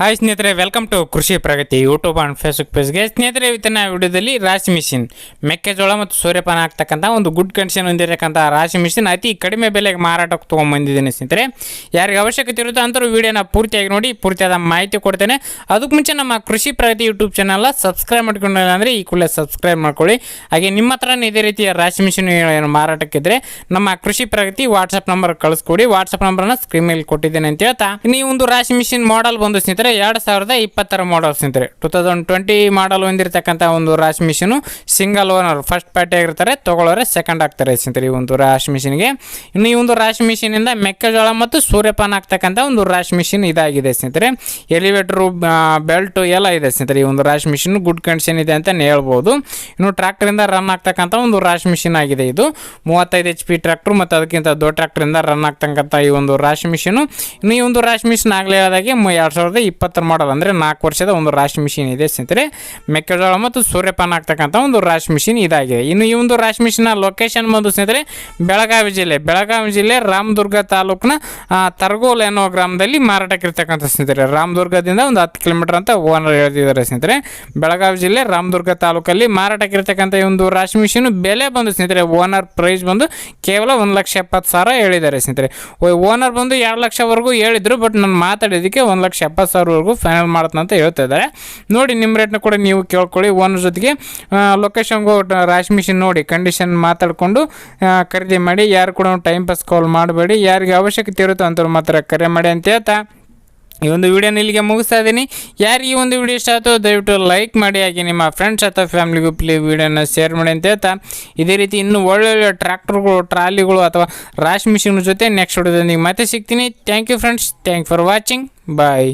Hi ಸ್ನೇಹಿತರೆ welcome to Krishi Pragati YouTube and Facebook ಪೇಜ್ಗೆ ಸ್ನೇಹಿತರೆ, ಇವತ್ತಿನ ವಿಡಿಯೋದಲ್ಲಿ ರಾಶಿ ಮಿಷಿನ್ ಮೆಕ್ಕೆಜೋಳ ಮತ್ತು ಸೂರ್ಯಪಾನ ಆಗ್ತಕ್ಕಂಥ ಒಂದು ಗುಡ್ ಕಂಡೀಷನ್ ಹೊಂದಿರತಕ್ಕಂಥ ರಾಶಿ ಮಿಷಿನ್ ಅತಿ ಕಡಿಮೆ ಬೆಲೆಗೆ ಮಾರಾಟಕ್ಕೆ ತೊಗೊಂಬಂದಿದ್ದೀನಿ ಸ್ನೇಹಿತರೆ. ಯಾರಿಗೆ ಅವಶ್ಯಕತೆ ಇರುತ್ತೋ ಅಂಥವ್ರು ವಿಡಿಯೋನ ಪೂರ್ತಿಯಾಗಿ ನೋಡಿ, ಪೂರ್ತಿಯಾದ ಮಾಹಿತಿ ಕೊಡ್ತೇನೆ. ಅದಕ್ಕೆ ಮುಂಚೆ ನಮ್ಮ ಕೃಷಿ ಪ್ರಗತಿ ಯೂಟ್ಯೂಬ್ ಚಾನಲ್ನ ಸಬ್ಸ್ಕ್ರೈಬ್ ಮಾಡ್ಕೊಂಡಿಲ್ಲ ಅಂದರೆ ಈ ಕೂಡಲೇ ಸಬ್ಸ್ಕ್ರೈಬ್ ಮಾಡ್ಕೊಳ್ಳಿ. ಹಾಗೆ ನಿಮ್ಮ ಹತ್ರನೇ ಇದೇ ರೀತಿಯ ರಾಶಿ ಮಿಷಿನ್ ಏನು ಮಾರಾಟಕ್ಕಿದ್ರೆ ನಮ್ಮ ಕೃಷಿ ಪ್ರಗತಿ ವಾಟ್ಸಪ್ ನಂಬರ್ ಕಳಿಸ್ಕೊಡಿ. ವಾಟ್ಸಪ್ ನಂಬರ್ನ ಸ್ಕ್ರೀನ್ ಮೇಲೆ ಕೊಟ್ಟಿದ್ದೇನೆ ಅಂತ ಹೇಳ್ತಾ ನೀವು ಒಂದು ರಾಶಿ ಮಿಷಿನ್ ಮಾಡಲ್ ಬಂದು ಸ್ನೇಹಿತರೆ ಎರಡು ಸಾವಿರದ ಇಪ್ಪತ್ತರ ಮಾಡಲ್ ಸ್ನೇಹಿತರೆ ಟು ತೌಸಂಡ್ ಟ್ವೆಂಟಿ ಮಾಡಲ್ ಹೊಂದಿರತಕ್ಕಂಥ ಒಂದು ರಾಶ್ machine single owner first party ಆಗಿರ್ತಾರೆ, ತಗೊಳ್ಳೋರೆ ಸೆಕೆಂಡ್ ಆಗ್ತಾರೆ ಸ್ನೇಹಿತರೆ ಈ ಒಂದು ರಾಶಿ ಮಿಷಿನ್ಗೆ ಇನ್ನು ಈ ಒಂದು ರಾಶಿ ಮಿಷಿನಿಂದ ಮೆಕ್ಕೆಜೋಳ ಮತ್ತು ಸೂರ್ಯಪಾನ ಆಗ್ತಕ್ಕಂಥ ಒಂದು ರಾಶ್ ಮಿಷಿನ್ ಇದಾಗಿದೆ ಸ್ನೇಹಿತರೆ ಎಲಿವೇಟ್ರು ಬೆಲ್ಟು ಎಲ್ಲ ಇದೆ ಸ್ನೇಹಿತರೆ ಈ ಒಂದು ರಾಶಿ ಮಿಷಿನ್ ಗುಡ್ ಕಂಡೀಷನ್ ಇದೆ ಅಂತಲೇ ಹೇಳ್ಬೋದು. ಇನ್ನು ಟ್ರ್ಯಾಕ್ಟ್ರಿಂದ ರನ್ ಆಗ್ತಕ್ಕಂಥ ಒಂದು ರಾಶ್ ಮಿಷಿನ್ ಆಗಿದೆ ಇದು. ಮೂವತ್ತೈದು ಎಚ್ ಪಿ ಟ್ರ್ಯಾಕ್ಟ್ರು ಮತ್ತು ಅದಕ್ಕಿಂತ ದೊಡ್ಡ ಟ್ರ್ಯಾಕ್ಟ್ರಿಂದ ರನ್ ಆಗ್ತಕ್ಕಂಥ ಈ ಒಂದು ರಾಶಿ ಮಿಷಿನು ಇನ್ನು ಈ ಒಂದು ರಾಶ್ ಮಿಷಿನ್ ಆಗಲೇ ಹೇಳಿದಾಗೆ ಎರಡು ಸಾವಿರದ ಇಪ್ಪತ್ತರ ಮಾಡಲ್ ಅಂದರೆ ನಾಲ್ಕು ವರ್ಷದ ಒಂದು ರಾಶಿ ಮಿಷಿನ್ ಇದೆ ಸ್ನೇಹಿತರೆ. ಮೆಕ್ಕೆಜೋಳ ಮತ್ತು ಸೂರ್ಯಪಾನ ಆಗ್ತಕ್ಕಂಥ ಒಂದು ರಾಶಿ ಮಿಷಿನ್ ಇದಾಗಿದೆ. ಇನ್ನು ಈ ಒಂದು ರಾಶಿ ಮಿಷಿನ ಲೊಕೇಶನ್ ಬಂದು ಸ್ನೇಹಿತರೆ, ಬೆಳಗಾವಿ ಜಿಲ್ಲೆ. ಬೆಳಗಾವಿ ಜಿಲ್ಲೆ ರಾಮದುರ್ಗ ತಾಲೂಕಿನ ತರಗೋಲ್ ಎನ್ನುವ ಗ್ರಾಮದಲ್ಲಿ ಮಾರಾಟಕ್ಕಿರ್ತಕ್ಕಂಥ ಸ್ನೇಹಿತರೆ. ರಾಮದುರ್ಗದಿಂದ ಒಂದು ಹತ್ತು ಕಿಲೋಮೀಟರ್ ಅಂತ ಓನರ್ ಹೇಳ್ತಿದ್ದಾರೆ ಸ್ನೇಹಿತರೆ. ಬೆಳಗಾವಿ ಜಿಲ್ಲೆ ರಾಮದುರ್ಗ ತಾಲೂಕಲ್ಲಿ ಮಾರಾಟಕ್ಕಿರ್ತಕ್ಕಂಥ ಈ ಒಂದು ರಾಶಿ ಮಿಷಿನ್ ಬೆಲೆ ಬಂದು ಸ್ನೇಹಿತರೆ ಓನರ್ ಪ್ರೈಸ್ ಬಂದು ಕೇವಲ ಒಂದು ಲಕ್ಷ ಎಪ್ಪತ್ತು ಸಾವಿರ ಹೇಳಿದ್ದಾರೆ ಸ್ನೇಹಿತರೆ. ಓನರ್ ಬಂದು ಎರಡು ಲಕ್ಷವರೆಗೂ ಹೇಳಿದ್ರು ಬಟ್ ನಾನು ಮಾತಾಡಿದ್ದಕ್ಕೆ ಒಂದು ಲಕ್ಷ ಎಪ್ಪತ್ತು ಸಾವಿರವರೆಗೂ ಫೈನಲ್ ಮಾಡುತ್ತೆ ಅಂತ ಹೇಳ್ತಾ ಇದ್ದಾರೆ. ನೋಡಿ ನಿಮ್ಮ ರೇಟ್ನ ಕೂಡ ನೀವು ಕೇಳ್ಕೊಳ್ಳಿ. ಓನರ್ ಜೊತೆಗೆ ಲೊಕೇಶನ್ಗೂ ರಾಶಿ ಮಿಷಿನ್ ನೋಡಿ ಕಂಡೀಷನ್ ಮಾತಾಡಿಕೊಂಡು ಖರೀದಿ ಮಾಡಿ. ಯಾರು ಕೂಡ ಟೈಮ್ ಪಾಸ್ ಕಾಲ್ ಮಾಡಬೇಡಿ. ಯಾರಿಗೆ ಅವಶ್ಯಕತೆ ಇರುತ್ತೋ ಅಂಥವ್ರು ಮಾತ್ರ ಕರೆ ಮಾಡಿ ಅಂತ ಹೇಳ್ತಾ. ಈ ಒಂದು ವಿಡಿಯೋನ ಇಲ್ಲಿಗೆ ಮುಗಿಸ್ತಾ ಇದ್ದೀನಿ. ಯಾರಿಗೆ ಈ ಒಂದು ವಿಡಿಯೋ ಇಷ್ಟ ಆಯಿತು, ದಯವಿಟ್ಟು ಲೈಕ್ ಮಾಡಿ. ಹಾಗೆ ನಿಮ್ಮ ಫ್ರೆಂಡ್ಸ್ ಅಥವಾ ಫ್ಯಾಮಿಲಿಗೂ ಪ್ಲೀ ವಿಡಿಯೋನ ಶೇರ್ ಮಾಡಿ ಅಂತ ಹೇಳ್ತಾ. ಇದೇ ರೀತಿ ಇನ್ನೂ ಒಳ್ಳೊಳ್ಳೆ ಟ್ರ್ಯಾಕ್ಟರ್ಗಳು ಟ್ರಾಲಿಗಳು ಅಥವಾ ರಾಶಿ ಮಿಷಿನ್ ಜೊತೆ ನೆಕ್ಸ್ಟ್ ವಿಡಿಯೋದೊಂದಿಗೆ ಮತ್ತೆ ಸಿಗ್ತೀನಿ. Thank you friends thank for watching bye